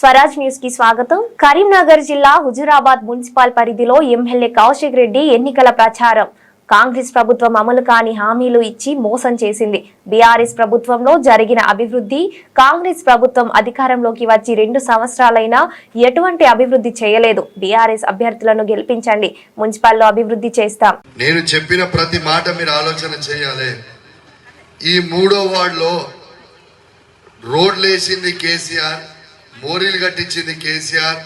స్వరాజ్ న్యూస్కి స్వాగతం. కరీంనగర్ జిల్లా హుజురాబాద్ మున్సిపల్ పరిధిలో ఎమ్మెల్యే కౌశిక్ రెడ్డి ఎన్నికల ప్రచారం. కాంగ్రెస్ ప్రభుత్వం అమలు కాని హామీలు ఇచ్చి మోసం చేసింది. బీఆర్ఎస్ ప్రభుత్వంలో జరిగిన అభివృద్ధి కాంగ్రెస్ ప్రభుత్వం అధికారంలోకి వచ్చి రెండు సంవత్సరాలైనా ఎటువంటి అభివృద్ధి చేయలేదు. బీఆర్ఎస్ అభ్యర్థులను గెలిపించండి. మున్సిపల్లో అభివృద్ధి చేస్తాం. నేను చెప్పిన ప్రతి మాట మీరు ఆలోచన చేయాలి. ఈ మూడో వార్డులో రోడ్లేసింది కేసీఆర్ మోరీలు కట్టించింది కేసీఆర్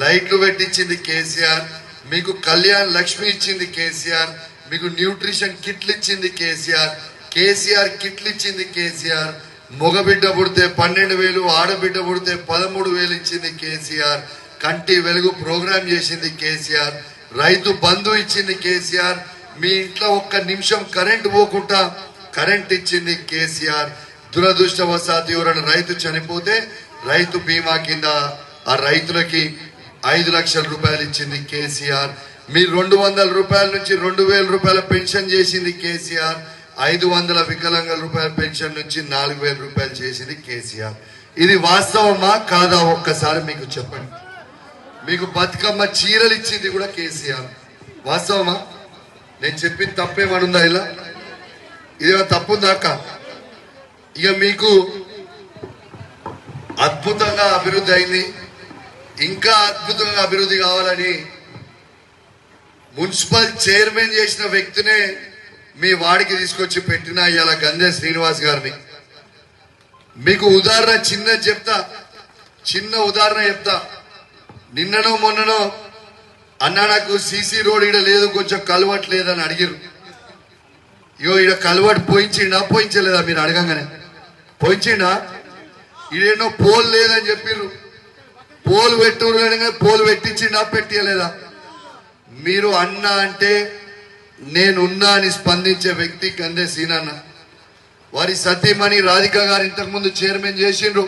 లైట్లు పెట్టించింది కేసీఆర్ మీకు కళ్యాణ్ లక్ష్మి ఇచ్చింది కేసీఆర్ మీకు న్యూట్రిషన్ కిట్లు ఇచ్చింది కేసీఆర్ కేసీఆర్ కిట్లు ఇచ్చింది కేసీఆర్ మగబిడ్డ పుడితే పన్నెండు వేలు ఆడబిడ్డ పుడితే పదమూడు వేలు ఇచ్చింది కేసీఆర్ కంటి వెలుగు ప్రోగ్రాం చేసింది కేసీఆర్ రైతు బంధు ఇచ్చింది కేసీఆర్ మీ ఇంట్లో ఒక్క నిమిషం కరెంట్ పోకుండా కరెంట్ ఇచ్చింది కేసీఆర్. దురదృష్టవశాత్ ఎవరైనా రైతు చనిపోతే రైతు బీమా కింద ఆ రైతులకి ఐదు లక్షల రూపాయలు ఇచ్చింది కేసీఆర్. మీ రెండు వందల రూపాయల నుంచి రెండు వేల రూపాయల పెన్షన్ చేసింది కేసీఆర్. ఐదు వందల వికలాంగుల రూపాయల పెన్షన్ నుంచి నాలుగు వేల రూపాయలు చేసింది కేసీఆర్. ఇది వాస్తవమా కాదా ఒక్కసారి మీకు చెప్పండి. మీకు బతుకమ్మ చీరలు ఇచ్చింది కూడా కేసీఆర్. వాస్తవమా? నేను చెప్పింది తప్పేమనుందా ఇలా? ఇదేమో తప్పుందా అక్క? ఇక మీకు అద్భుతంగా అభివృద్ధి అయింది. ఇంకా అద్భుతంగా అభివృద్ధి కావాలని మున్సిపల్ చైర్మన్ చేసిన వ్యక్తినే మీ వాడికి తీసుకొచ్చి పెట్టిన ఇలా గంధే శ్రీనివాస్ గారిని. మీకు ఉదాహరణ చిన్న చెప్తా చిన్న ఉదాహరణ చెప్తా. నిన్ననో మొన్ననో అన్న నాకు సీసీ రోడ్ ఈడ లేదు కొంచెం కలవట్లేదని అడిగిరు ఇగో ఈడ కలవట్ పోయించిండా పోయించలేదా మీరు అడగంగానే? పోయించిండా ఈడేనో పోల్ లేదని చెప్పిర్రు. పోల్ పెట్టురు పోల్ పెట్టించిండా పెట్టియలేదా మీరు అన్న అంటే నేనున్నా అని స్పందించే వ్యక్తి కందే సీనన్న. వారి సతీమణి రాధిక గారు ఇంతకు ముందు చైర్మన్ చేసిండ్రు.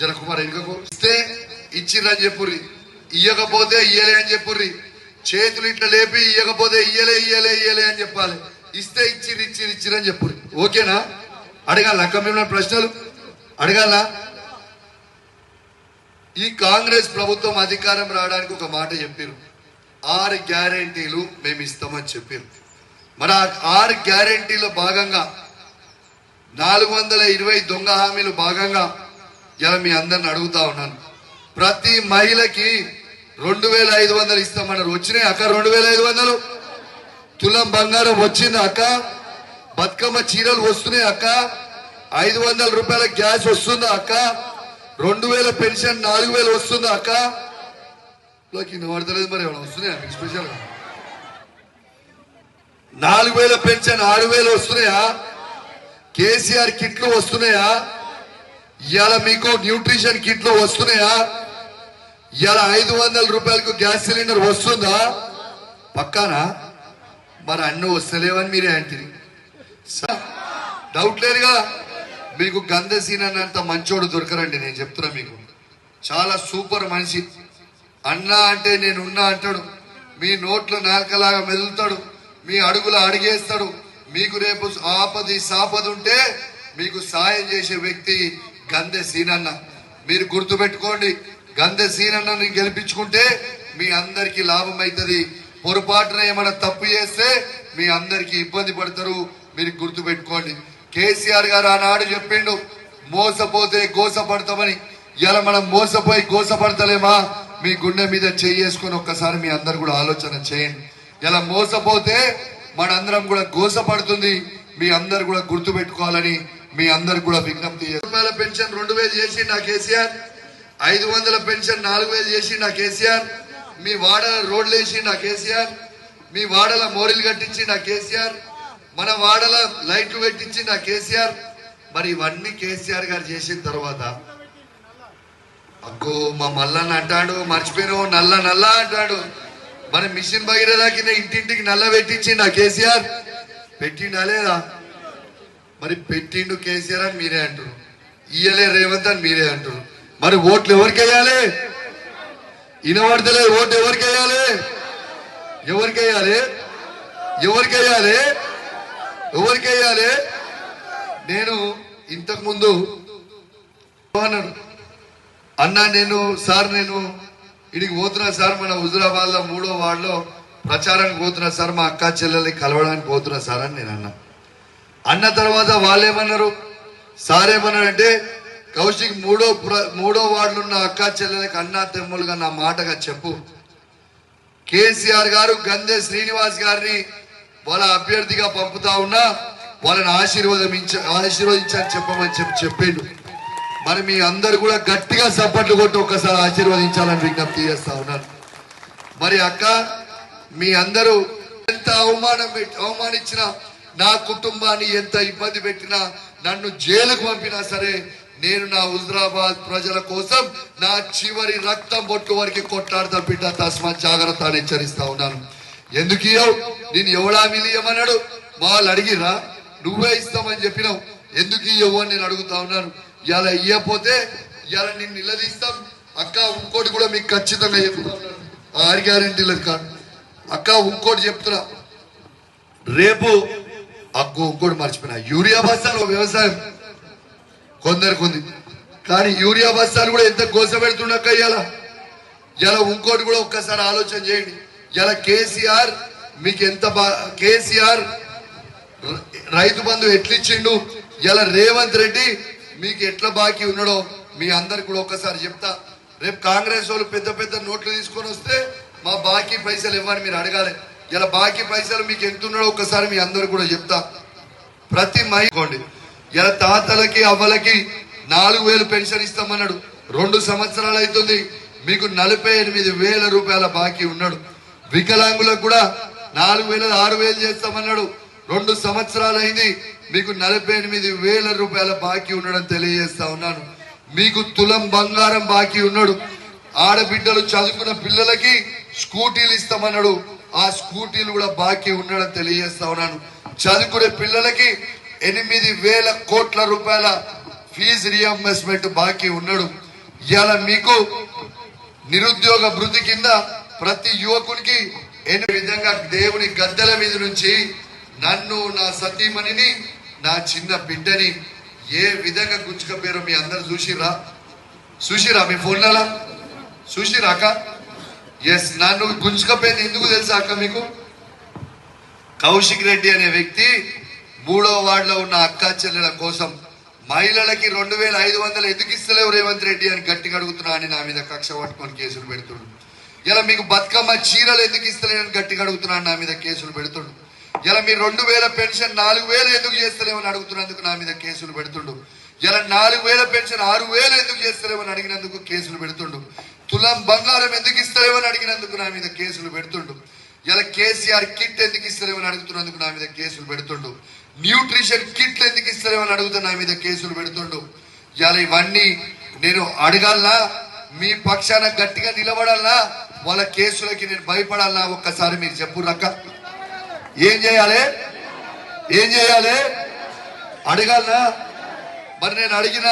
జనకుమార్ ఎందుకు ఇస్తే ఇచ్చిర్రని చెప్పుర్రి. ఇయ్యకపోతే ఇయ్యలే అని చెప్పుర్రి. చేతులు ఇట్లా లేపి ఇయ్యకపోతే ఇయ్యలే ఇయ్యలే ఇయ్యలే అని చెప్పాలి. ఇస్తే ఇచ్చిర్రు ఇచ్చిర్రు ఇచ్చిరని చెప్పుర్రి. ఓకేనా? అడగాల అక్క మిమ్మల్ని ప్రశ్నలు అడగాల ఈ కాంగ్రెస్ ప్రభుత్వం అధికారం రావడానికి ఒక మాట చెప్పారు. ఆరు గ్యారెంటీలు మేము ఇస్తామని చెప్పారు. మరి ఆ ఆరు గ్యారెంటీలో భాగంగా నాలుగు వందల ఇరవై దొంగ హామీలు భాగంగా ఇలా మీ అందరిని అడుగుతా ఉన్నాను. ప్రతి మహిళకి రెండు వేల ఐదు వందలు ఇస్తామన్నారు. వచ్చినాయి అక్క రెండు వేల ఐదు వందలు? తులం బంగారం వచ్చింది అక్క? బతుకమ్మ చీరలు వస్తున్నాయి అక్క. ఐదు వందల రూపాయల గ్యాస్ వస్తుందా అక్క. రెండు వేల పెన్షన్ నాలుగు వేలు వస్తుందా అక్క. కింద పడతలేదు మరి ఏమైనా వస్తున్నాయా? మీకు స్పెషల్ నాలుగు వేల పెన్షన్ ఆరు వేలు వస్తున్నాయా? కేసీఆర్ కిట్లు వస్తున్నాయా? ఇవాళ మీకు న్యూట్రిషన్ కిట్లు వస్తున్నాయా? ఇవాళ ఐదు వందల రూపాయలకు గ్యాస్ సిలిండర్ వస్తుందా? పక్కానా? మరి అన్ని వస్తలేవని మీరే అంటే డౌట్ లేదుగా. మీకు గంధసీన్ అన్నంత మంచోడు దొరకరండి నేను చెప్తున్నా మీకు. చాలా సూపర్ మనిషి. అన్నా అంటే నేను ఉన్నా అంటాడు. మీ నోట్లో నాల్కలాగా మెదులుతాడు. మీ అడుగులు అడిగేస్తాడు. మీకు రేపు ఆపది సాపది ఉంటే మీకు సాయం చేసే వ్యక్తి గంధె సీనన్న. మీరు గుర్తుపెట్టుకోండి గంధె సీనన్నని గెలిపించుకుంటే మీ అందరికీ లాభం అవుతుంది పొరపాటున ఏమైనా తప్పు చేస్తే మీ అందరికీ ఇబ్బంది పడతారు. మీరు గుర్తుపెట్టుకోండి. కేసీఆర్ గారు ఆనాడు చెప్పిండు మోసపోతే గోసపడతామని. ఇలా మనం మోసపోయి గోసపడతలేమా? మీ గుండె మీద చేసుకొని ఒక్కసారి మీ అందరు కూడా ఆలోచన చేయండి. ఇలా మోసపోతే మనందరం కూడా గోసపడుతుంది. మీ అందరు కూడా గుర్తు పెట్టుకోవాలని మీ అందరు కూడా విజ్ఞప్తి రూపాయల పెన్షన్ రెండు వేలు చేసి నా కేసీఆర్. ఐదు వందల పెన్షన్ నాలుగు వేలు చేసి నా కేసీఆర్. మీ వాడల రోడ్లు వేసి నా కేసీఆర్. మీ వాడల మోరీలు కట్టించి నా కేసీఆర్. మన వాడల లైట్లు పెట్టించి నా కేసీఆర్ మరి ఇవన్నీ కేసీఆర్ గారు చేసిన తర్వాత అగ్గో మా మల్లన్న అంటాడు మర్చిపోయినావు నల్ల నల్ల అంటాడు. మన మిషన్ భగీరథకి ఇంటింటికి నల్ల పెట్టించి నా కేసీఆర్ పెట్టిండా లేదా? మరి పెట్టిండు కేసీఆర్ అని మీరే అంటారు ఇయ్యలే రేవంత్ అని మీరే అంటారు మరి ఓట్లు ఎవరికి వేయాలి? వినబడతలేదు ఓటు ఎవరికి వేయాలి? ఎవరికి వేయాలి? ఎవరికి వేయాలి? ఎవరికి వేయాలి? నేను ఇంతకు ముందు అన్నాడు. అన్న నేను సార్ నేను ఇడికి పోతున్నా సార్ మన హుజురాబాద్లో మూడో వార్డులో ప్రచారానికి పోతున్నా సార్ మా అక్క చెల్లెల్ని కలవడానికి పోతున్నా సార్ అని నేను అన్నా. అన్న తర్వాత వాళ్ళేమన్నారు? సార్ ఏమన్నారంటే కౌశిక్ మూడో ప్ర- మూడో వార్డులో ఉన్న అక్క చెల్లెలకి అన్న తెమ్ములుగా నా మాటగా చెప్పు. కేసీఆర్ గారు గంధే శ్రీనివాస్ గారిని వాళ్ళ అభ్యర్థిగా పంపుతా ఉన్నా వాళ్ళని ఆశీర్వదించ ఆశీర్వదించని చెప్పమని చెప్పి చెప్పిండు. మరి మీ అందరు కూడా గట్టిగా సపోర్ట్లు కొట్టి ఒక్కసారి ఆశీర్వదించాలని విజ్ఞప్తి చేస్తా ఉన్నాను. మరి అక్క మీ అందరూ ఎంత అవమానం పెట్టి నా కుటుంబాన్ని ఎంత ఇబ్బంది పెట్టినా నన్ను జైలుకు పంపినా సరే నేను నా హుజరాబాద్ ప్రజల కోసం నా చివరి రక్తం బొట్టు వరకు కొట్లాడతా బిడ్డ. తస్మా జాగ్రత్త హెచ్చరిస్తా ఉన్నాను. ఎందుకు ఇవ్వవు నేను ఎవడా మిలియమన్నాడు? మా వాళ్ళు అడిగిరా నువ్వే ఇస్తామని చెప్పినావు. ఎందుకు ఇవ్వవు అని నేను అడుగుతా ఉన్నాను. ఇలా ఇవ్వకపోతే ఇలా నేను నిలదీస్తాం. అక్క ఇంకోటి కూడా మీకు ఖచ్చితంగా చెప్తా ఆరు గ్యారెంటీలకు కాదు అక్క ఇంకోటి చెప్తున్నా. రేపు అక్కో ఇంకోటి మర్చిపోయినా. యూరియా బస్తాలు వ్యవసాయం. కొందరికి ఉంది. కానీ యూరియా బస్తాలు కూడా ఎంత గోస పెడుతుండక్క ఇవాళ ఇలా ఇంకోటి కూడా ఒక్కసారి ఆలోచన చేయండి. ఇలా కేసీఆర్ మీకు ఎంత బా కేసీఆర్ రైతు బంధు ఎట్లిచ్చిండు? ఇలా రేవంత్ రెడ్డి మీకు ఎట్లా బాకీ ఉన్నాడో మీ అందరికి కూడా ఒక్కసారి చెప్తా. రేపు కాంగ్రెస్ వాళ్ళు పెద్ద పెద్ద నోట్లు తీసుకొని వస్తే మా బాకీ పైసలు ఇవ్వని మీరు అడగాలి. ఇలా బాకీ పైసలు మీకు ఎంత ఉన్నాడో ఒక్కసారి మీ అందరు కూడా చెప్తా. ప్రతి మైకోండి ఇలా తాతలకి అవ్వలకి నాలుగు వేలు పెన్షన్ ఇస్తామన్నాడు. రెండు సంవత్సరాలు అవుతుంది. మీకు నలభై ఎనిమిది వేల రూపాయల బాకీ ఉన్నాడు. వికలాంగులకు కూడా నాలుగు వేల ఆరు వేలు చేస్తామన్నాడు. రెండు సంవత్సరాలు అయింది మీకు నలభై ఎనిమిది వేల రూపాయల బాకీ ఉండడం తెలియజేస్తా ఉన్నాను. మీకు తులం బంగారం బాకీ ఉన్నాడు. ఆడబిడ్డలు చదువుకున్న పిల్లలకి స్కూటీలు ఇస్తామన్నాడు. ఆ స్కూటీలు కూడా బాకీ ఉండడం తెలియజేస్తా ఉన్నాను. చదువుకునే పిల్లలకి ఎనిమిది వేల కోట్ల రూపాయల ఫీజు రియంబర్స్మెంట్ బాకీ ఉన్నాడు. ఇవాళ మీకు నిరుద్యోగ భృతి కింద ప్రతి యువకునికి ఎన్ని విధంగా దేవుని గద్దెల మీద నుంచి నన్ను నా సతీమణిని నా చిన్న బిడ్డని ఏ విధంగా గుచ్చుకపోయారో మీ అందరు చూసిరా చూసిరా మీ ఫోన్లలో? చూసిరా అక్క? ఎస్ నన్ను గుంజుకపోయింది ఎందుకు తెలుసా అక్క మీకు? కౌశిక్ రెడ్డి అనే వ్యక్తి మూడో వార్డులో ఉన్న అక్క చెల్లెల కోసం మహిళలకి రెండు వేల ఐదు వందలు ఎందుకు ఇస్తలేవు రేవంత్ రెడ్డి అని గట్టిగా అడుగుతున్నా అని నా మీద కక్ష పట్టుకొని కేసులు పెడుతున్నాడు ఇలా మీకు బతుకమ్మ చీరలు ఎందుకు ఇస్తలేని గట్టిగా అడుగుతున్నాను నా మీద కేసులు పెడుతుండు. ఇలా మీరు రెండు వేల పెన్షన్ నాలుగు వేలు ఎందుకు చేస్తలేమని అడుగుతున్నందుకు నా మీద కేసులు పెడుతుండు. ఇలా నాలుగు వేల పెన్షన్ ఆరు వేలు ఎందుకు చేస్తలేమని అడిగినందుకు కేసులు పెడుతుండు. తులం బంగారం ఎందుకు ఇస్తలేమని అడిగినందుకు నా మీద కేసులు పెడుతుండు. ఇలా కేసీఆర్ కిట్ ఎందుకు ఇస్తలేమని అడుగుతున్నందుకు నా మీద కేసులు పెడుతుండు. న్యూట్రిషన్ కిట్లు ఎందుకు ఇస్తలేమని అడుగుతా నా మీద కేసులు పెడుతుండు. ఇలా ఇవన్నీ నేను అడగాలనా? మీ పక్షాన గట్టిగా నిలబడాలనా? వాళ్ళ కేసులకి నేను భయపడాలా? ఒక్కసారి మీరు చెప్పు రక్క. ఏం చేయాలి? ఏం చేయాలి? అడగాలనా మరి నేను అడిగిన